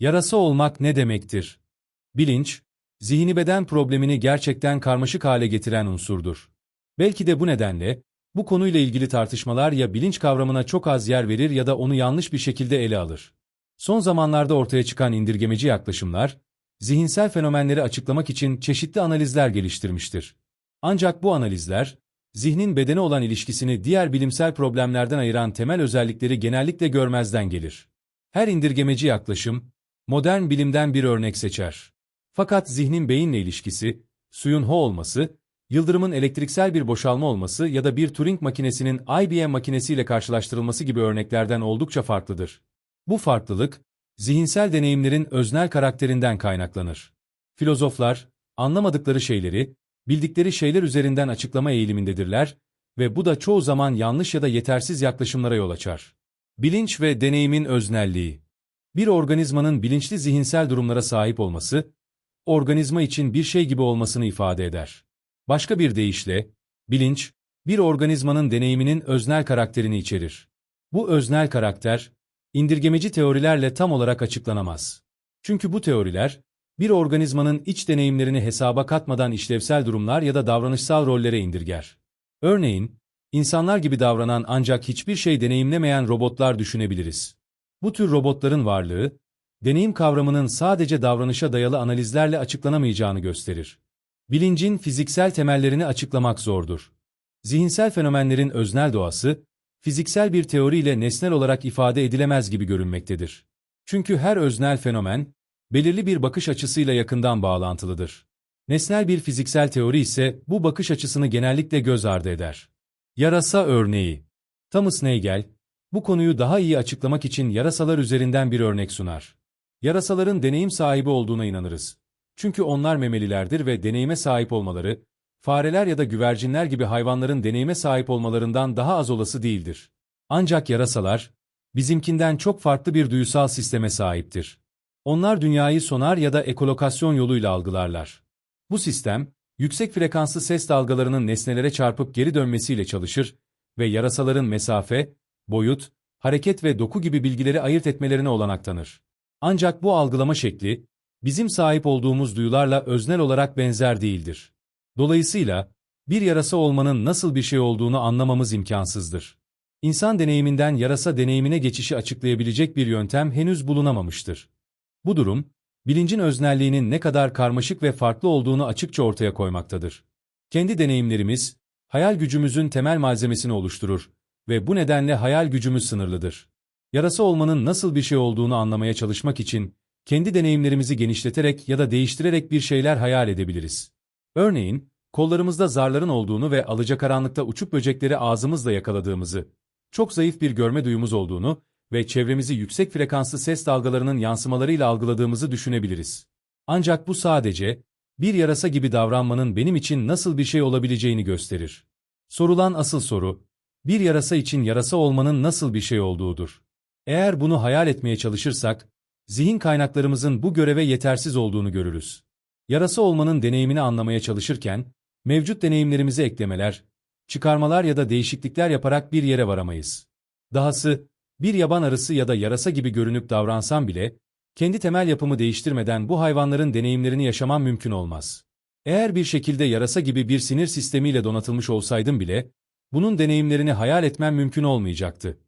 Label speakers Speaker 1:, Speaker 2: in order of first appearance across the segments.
Speaker 1: Yarasa olmak ne demektir? Bilinç, zihni beden problemini gerçekten karmaşık hale getiren unsurdur. Belki de bu nedenle, bu konuyla ilgili tartışmalar ya bilinç kavramına çok az yer verir ya da onu yanlış bir şekilde ele alır. Son zamanlarda ortaya çıkan indirgemeci yaklaşımlar, zihinsel fenomenleri açıklamak için çeşitli analizler geliştirmiştir. Ancak bu analizler, zihnin bedene olan ilişkisini diğer bilimsel problemlerden ayıran temel özellikleri genellikle görmezden gelir. Her indirgemeci yaklaşım, modern bilimden bir örnek seçer. Fakat zihnin beyinle ilişkisi, suyun ho olması, yıldırımın elektriksel bir boşalma olması ya da bir Turing makinesinin IBM makinesiyle karşılaştırılması gibi örneklerden oldukça farklıdır. Bu farklılık, zihinsel deneyimlerin öznel karakterinden kaynaklanır. Filozoflar, anlamadıkları şeyleri, bildikleri şeyler üzerinden açıklama eğilimindedirler ve bu da çoğu zaman yanlış ya da yetersiz yaklaşımlara yol açar. Bilinç ve deneyimin öznelliği Bir organizmanın bilinçli zihinsel durumlara sahip olması, organizma için bir şey gibi olmasını ifade eder. Başka bir deyişle, bilinç, bir organizmanın deneyiminin öznel karakterini içerir. Bu öznel karakter, indirgemeci teorilerle tam olarak açıklanamaz. Çünkü bu teoriler, bir organizmanın iç deneyimlerini hesaba katmadan işlevsel durumlar ya da davranışsal rollere indirger. Örneğin, insanlar gibi davranan ancak hiçbir şey deneyimlemeyen robotlar düşünebiliriz. Bu tür robotların varlığı, deneyim kavramının sadece davranışa dayalı analizlerle açıklanamayacağını gösterir. Bilincin fiziksel temellerini açıklamak zordur. Zihinsel fenomenlerin öznel doğası, fiziksel bir teoriyle nesnel olarak ifade edilemez gibi görünmektedir. Çünkü her öznel fenomen, belirli bir bakış açısıyla yakından bağlantılıdır. Nesnel bir fiziksel teori ise bu bakış açısını genellikle göz ardı eder. Yarasa örneği Thomas Nagel, bu konuyu daha iyi açıklamak için yarasalar üzerinden bir örnek sunar. Yarasaların deneyim sahibi olduğuna inanırız. Çünkü onlar memelilerdir ve deneyime sahip olmaları, fareler ya da güvercinler gibi hayvanların deneyime sahip olmalarından daha az olası değildir. Ancak yarasalar, bizimkinden çok farklı bir duyusal sisteme sahiptir. Onlar dünyayı sonar ya da ekolokasyon yoluyla algılarlar. Bu sistem, yüksek frekanslı ses dalgalarının nesnelere çarpıp geri dönmesiyle çalışır ve yarasaların mesafe, boyut, hareket ve doku gibi bilgileri ayırt etmelerine olanak tanır. Ancak bu algılama şekli, bizim sahip olduğumuz duyularla öznel olarak benzer değildir. Dolayısıyla, bir yarasa olmanın nasıl bir şey olduğunu anlamamız imkansızdır. İnsan deneyiminden yarasa deneyimine geçişi açıklayabilecek bir yöntem henüz bulunamamıştır. Bu durum, bilincin öznelliğinin ne kadar karmaşık ve farklı olduğunu açıkça ortaya koymaktadır. Kendi deneyimlerimiz, hayal gücümüzün temel malzemesini oluşturur ve bu nedenle hayal gücümüz sınırlıdır. Yarasa olmanın nasıl bir şey olduğunu anlamaya çalışmak için, kendi deneyimlerimizi genişleterek ya da değiştirerek bir şeyler hayal edebiliriz. Örneğin, kollarımızda zarların olduğunu ve alacakaranlıkta uçup böcekleri ağzımızla yakaladığımızı, çok zayıf bir görme duyumuz olduğunu ve çevremizi yüksek frekanslı ses dalgalarının yansımalarıyla algıladığımızı düşünebiliriz. Ancak bu sadece, bir yarasa gibi davranmanın benim için nasıl bir şey olabileceğini gösterir. Sorulan asıl soru, bir yarasa için yarasa olmanın nasıl bir şey olduğudur. Eğer bunu hayal etmeye çalışırsak, zihin kaynaklarımızın bu göreve yetersiz olduğunu görürüz. Yarasa olmanın deneyimini anlamaya çalışırken, mevcut deneyimlerimize eklemeler, çıkarmalar ya da değişiklikler yaparak bir yere varamayız. Dahası, bir yaban arısı ya da yarasa gibi görünüp davransam bile, kendi temel yapımı değiştirmeden bu hayvanların deneyimlerini yaşamam mümkün olmaz. Eğer bir şekilde yarasa gibi bir sinir sistemiyle donatılmış olsaydım bile, bunun deneyimlerini hayal etmem mümkün olmayacaktı.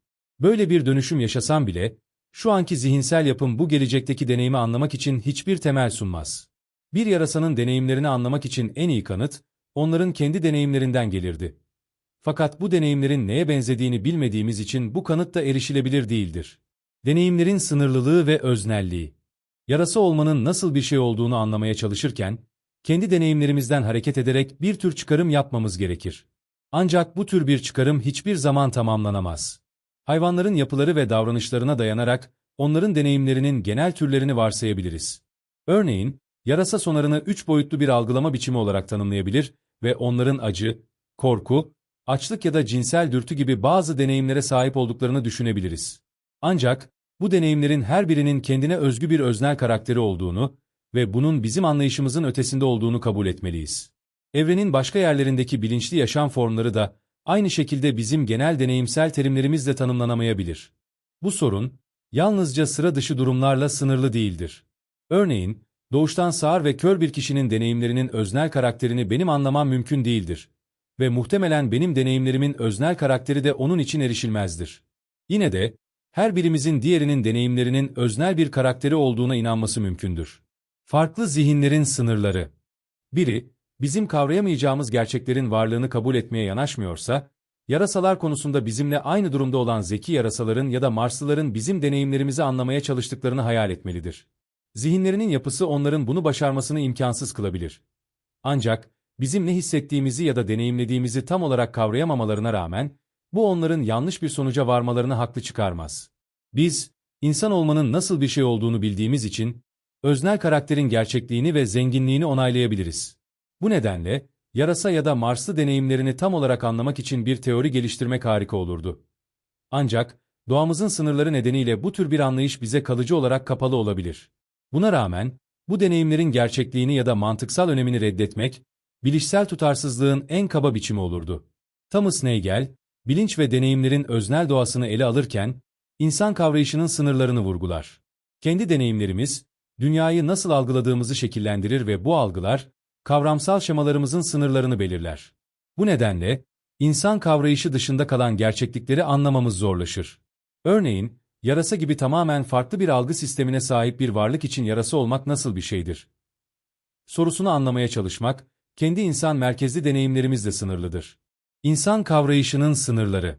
Speaker 1: Böyle bir dönüşüm yaşasam bile, şu anki zihinsel yapım bu gelecekteki deneyimi anlamak için hiçbir temel sunmaz. Bir yarasanın deneyimlerini anlamak için en iyi kanıt, onların kendi deneyimlerinden gelirdi. Fakat bu deneyimlerin neye benzediğini bilmediğimiz için bu kanıt da erişilebilir değildir. Deneyimlerin sınırlılığı ve öznelliği. Yarasa olmanın nasıl bir şey olduğunu anlamaya çalışırken, kendi deneyimlerimizden hareket ederek bir tür çıkarım yapmamız gerekir. Ancak bu tür bir çıkarım hiçbir zaman tamamlanamaz. Hayvanların yapıları ve davranışlarına dayanarak, onların deneyimlerinin genel türlerini varsayabiliriz. Örneğin, yarasa sonarını üç boyutlu bir algılama biçimi olarak tanımlayabilir ve onların acı, korku, açlık ya da cinsel dürtü gibi bazı deneyimlere sahip olduklarını düşünebiliriz. Ancak, bu deneyimlerin her birinin kendine özgü bir öznel karakteri olduğunu ve bunun bizim anlayışımızın ötesinde olduğunu kabul etmeliyiz. Evrenin başka yerlerindeki bilinçli yaşam formları da aynı şekilde bizim genel deneyimsel terimlerimizle tanımlanamayabilir. Bu sorun, yalnızca sıra dışı durumlarla sınırlı değildir. Örneğin, doğuştan sağır ve kör bir kişinin deneyimlerinin öznel karakterini benim anlamam mümkün değildir. Ve muhtemelen benim deneyimlerimin öznel karakteri de onun için erişilmezdir. Yine de, her birimizin diğerinin deneyimlerinin öznel bir karakteri olduğuna inanması mümkündür. Farklı zihinlerin sınırları Biri, bizim kavrayamayacağımız gerçeklerin varlığını kabul etmeye yanaşmıyorsa, yarasalar konusunda bizimle aynı durumda olan zeki yarasaların ya da Marslıların bizim deneyimlerimizi anlamaya çalıştıklarını hayal etmelidir. Zihinlerinin yapısı onların bunu başarmasını imkansız kılabilir. Ancak, bizim ne hissettiğimizi ya da deneyimlediğimizi tam olarak kavrayamamalarına rağmen, bu onların yanlış bir sonuca varmalarını haklı çıkarmaz. Biz, insan olmanın nasıl bir şey olduğunu bildiğimiz için, öznel karakterin gerçekliğini ve zenginliğini onaylayabiliriz. Bu nedenle, yarasa ya da Marslı deneyimlerini tam olarak anlamak için bir teori geliştirmek harika olurdu. Ancak, doğamızın sınırları nedeniyle bu tür bir anlayış bize kalıcı olarak kapalı olabilir. Buna rağmen, bu deneyimlerin gerçekliğini ya da mantıksal önemini reddetmek, bilişsel tutarsızlığın en kaba biçimi olurdu. Thomas Nagel, bilinç ve deneyimlerin öznel doğasını ele alırken, insan kavrayışının sınırlarını vurgular. Kendi deneyimlerimiz, dünyayı nasıl algıladığımızı şekillendirir ve bu algılar, kavramsal şemalarımızın sınırlarını belirler. Bu nedenle, insan kavrayışı dışında kalan gerçeklikleri anlamamız zorlaşır. Örneğin, yarasa gibi tamamen farklı bir algı sistemine sahip bir varlık için yarasa olmak nasıl bir şeydir? Sorusunu anlamaya çalışmak, kendi insan merkezli deneyimlerimizle sınırlıdır. İnsan kavrayışının sınırları.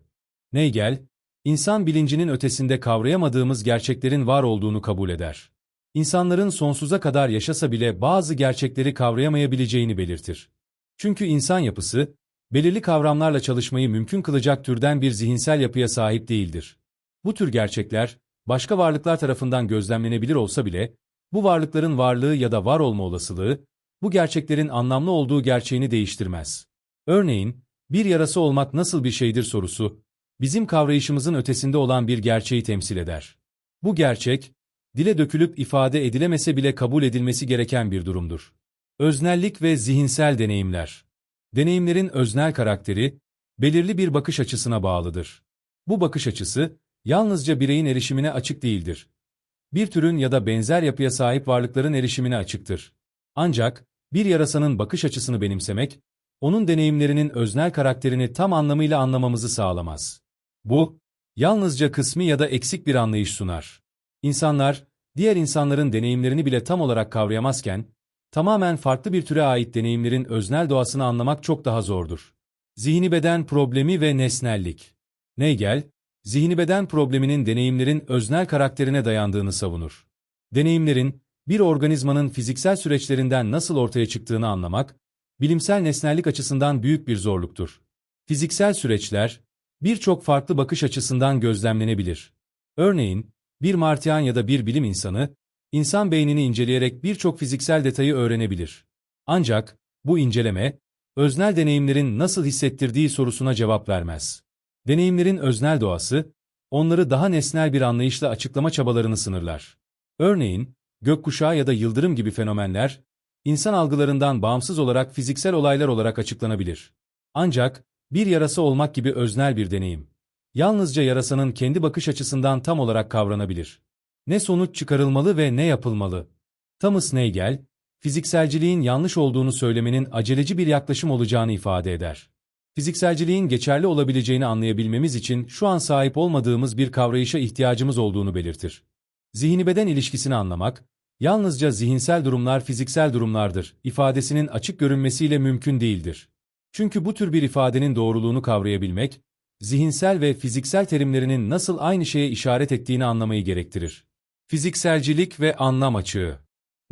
Speaker 1: Nagel, insan bilincinin ötesinde kavrayamadığımız gerçeklerin var olduğunu kabul eder. İnsanların sonsuza kadar yaşasa bile bazı gerçekleri kavrayamayabileceğini belirtir. Çünkü insan yapısı, belirli kavramlarla çalışmayı mümkün kılacak türden bir zihinsel yapıya sahip değildir. Bu tür gerçekler, başka varlıklar tarafından gözlemlenebilir olsa bile, bu varlıkların varlığı ya da var olma olasılığı, bu gerçeklerin anlamlı olduğu gerçeğini değiştirmez. Örneğin, bir yarası olmak nasıl bir şeydir sorusu, bizim kavrayışımızın ötesinde olan bir gerçeği temsil eder. Bu gerçek, dile dökülüp ifade edilemese bile kabul edilmesi gereken bir durumdur. Öznellik ve zihinsel deneyimler. Deneyimlerin öznel karakteri, belirli bir bakış açısına bağlıdır. Bu bakış açısı, yalnızca bireyin erişimine açık değildir. Bir türün ya da benzer yapıya sahip varlıkların erişimine açıktır. Ancak, bir yarasanın bakış açısını benimsemek, onun deneyimlerinin öznel karakterini tam anlamıyla anlamamızı sağlamaz. Bu, yalnızca kısmi ya da eksik bir anlayış sunar. İnsanlar, diğer insanların deneyimlerini bile tam olarak kavrayamazken, tamamen farklı bir türe ait deneyimlerin öznel doğasını anlamak çok daha zordur. Zihni beden problemi ve nesnellik. Nagel, zihni beden probleminin deneyimlerin öznel karakterine dayandığını savunur. Deneyimlerin, bir organizmanın fiziksel süreçlerinden nasıl ortaya çıktığını anlamak, bilimsel nesnellik açısından büyük bir zorluktur. Fiziksel süreçler, birçok farklı bakış açısından gözlemlenebilir. Örneğin, bir martiyan ya da bir bilim insanı, insan beynini inceleyerek birçok fiziksel detayı öğrenebilir. Ancak, bu inceleme, öznel deneyimlerin nasıl hissettirdiği sorusuna cevap vermez. Deneyimlerin öznel doğası, onları daha nesnel bir anlayışla açıklama çabalarını sınırlar. Örneğin, gökkuşağı ya da yıldırım gibi fenomenler, insan algılarından bağımsız olarak fiziksel olaylar olarak açıklanabilir. Ancak, bir yarasa olmak gibi öznel bir deneyim. Yalnızca yarasanın kendi bakış açısından tam olarak kavranabilir. Ne sonuç çıkarılmalı ve ne yapılmalı? Thomas Nagel, fizikselciliğin yanlış olduğunu söylemenin aceleci bir yaklaşım olacağını ifade eder. Fizikselciliğin geçerli olabileceğini anlayabilmemiz için şu an sahip olmadığımız bir kavrayışa ihtiyacımız olduğunu belirtir. Zihni-beden ilişkisini anlamak, yalnızca zihinsel durumlar fiziksel durumlardır ifadesinin açık görünmesiyle mümkün değildir. Çünkü bu tür bir ifadenin doğruluğunu kavrayabilmek, zihinsel ve fiziksel terimlerinin nasıl aynı şeye işaret ettiğini anlamayı gerektirir. Fizikselcilik ve anlam açığı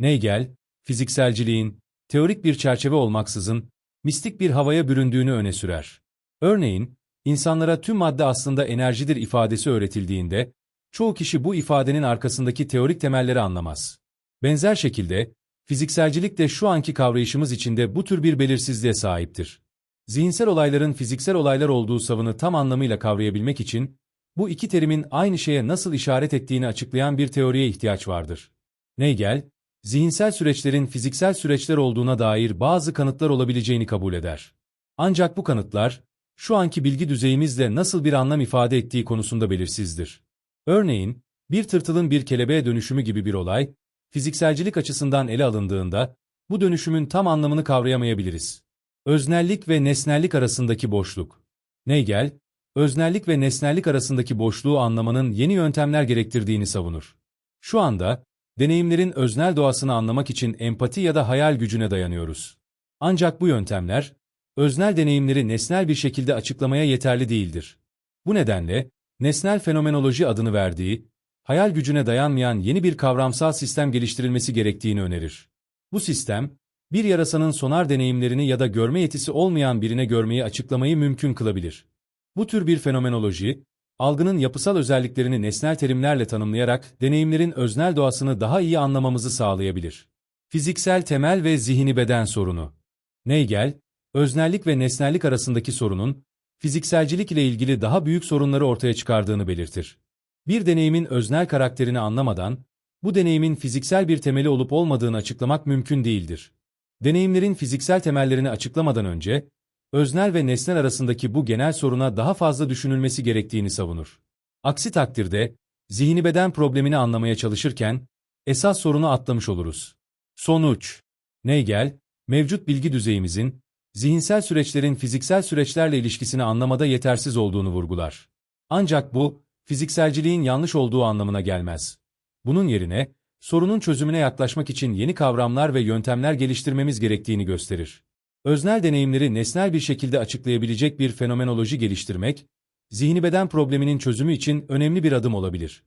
Speaker 1: Nagel, fizikselciliğin, teorik bir çerçeve olmaksızın, mistik bir havaya büründüğünü öne sürer. Örneğin, insanlara tüm madde aslında enerjidir ifadesi öğretildiğinde, çoğu kişi bu ifadenin arkasındaki teorik temelleri anlamaz. Benzer şekilde, fizikselcilik de şu anki kavrayışımız içinde bu tür bir belirsizliğe sahiptir. Zihinsel olayların fiziksel olaylar olduğu savını tam anlamıyla kavrayabilmek için, bu iki terimin aynı şeye nasıl işaret ettiğini açıklayan bir teoriye ihtiyaç vardır. Nagel, zihinsel süreçlerin fiziksel süreçler olduğuna dair bazı kanıtlar olabileceğini kabul eder. Ancak bu kanıtlar, şu anki bilgi düzeyimizle nasıl bir anlam ifade ettiği konusunda belirsizdir. Örneğin, Bir tırtılın bir kelebeğe dönüşümü gibi bir olay, fizikselcilik açısından ele alındığında, bu dönüşümün tam anlamını kavrayamayabiliriz. Öznellik ve nesnellik arasındaki boşluk. Nagel, öznellik ve nesnellik arasındaki boşluğu anlamanın yeni yöntemler gerektirdiğini savunur. Şu anda, deneyimlerin öznel doğasını anlamak için empati ya da hayal gücüne dayanıyoruz. Ancak bu yöntemler, öznel deneyimleri nesnel bir şekilde açıklamaya yeterli değildir. Bu nedenle, nesnel fenomenoloji adını verdiği, hayal gücüne dayanmayan yeni bir kavramsal sistem geliştirilmesi gerektiğini önerir. Bu sistem, bir yarasanın sonar deneyimlerini ya da görme yetisi olmayan birine görmeyi açıklamayı mümkün kılabilir. Bu tür bir fenomenoloji, algının yapısal özelliklerini nesnel terimlerle tanımlayarak deneyimlerin öznel doğasını daha iyi anlamamızı sağlayabilir. Fiziksel temel ve zihni beden sorunu. Nagel, öznellik ve nesnellik arasındaki sorunun, fizikselcilik ile ilgili daha büyük sorunları ortaya çıkardığını belirtir. Bir deneyimin öznel karakterini anlamadan, bu deneyimin fiziksel bir temeli olup olmadığını açıklamak mümkün değildir. Deneyimlerin fiziksel temellerini açıklamadan önce, öznel ve nesnel arasındaki bu genel soruna daha fazla düşünülmesi gerektiğini savunur. Aksi takdirde, zihni beden problemini anlamaya çalışırken, esas sorunu atlamış oluruz. Sonuç Nagel, mevcut bilgi düzeyimizin, zihinsel süreçlerin fiziksel süreçlerle ilişkisini anlamada yetersiz olduğunu vurgular. Ancak bu, fizikselciliğin yanlış olduğu anlamına gelmez. Bunun yerine, sorunun çözümüne yaklaşmak için yeni kavramlar ve yöntemler geliştirmemiz gerektiğini gösterir. Öznel deneyimleri nesnel bir şekilde açıklayabilecek bir fenomenoloji geliştirmek, zihni beden probleminin çözümü için önemli bir adım olabilir.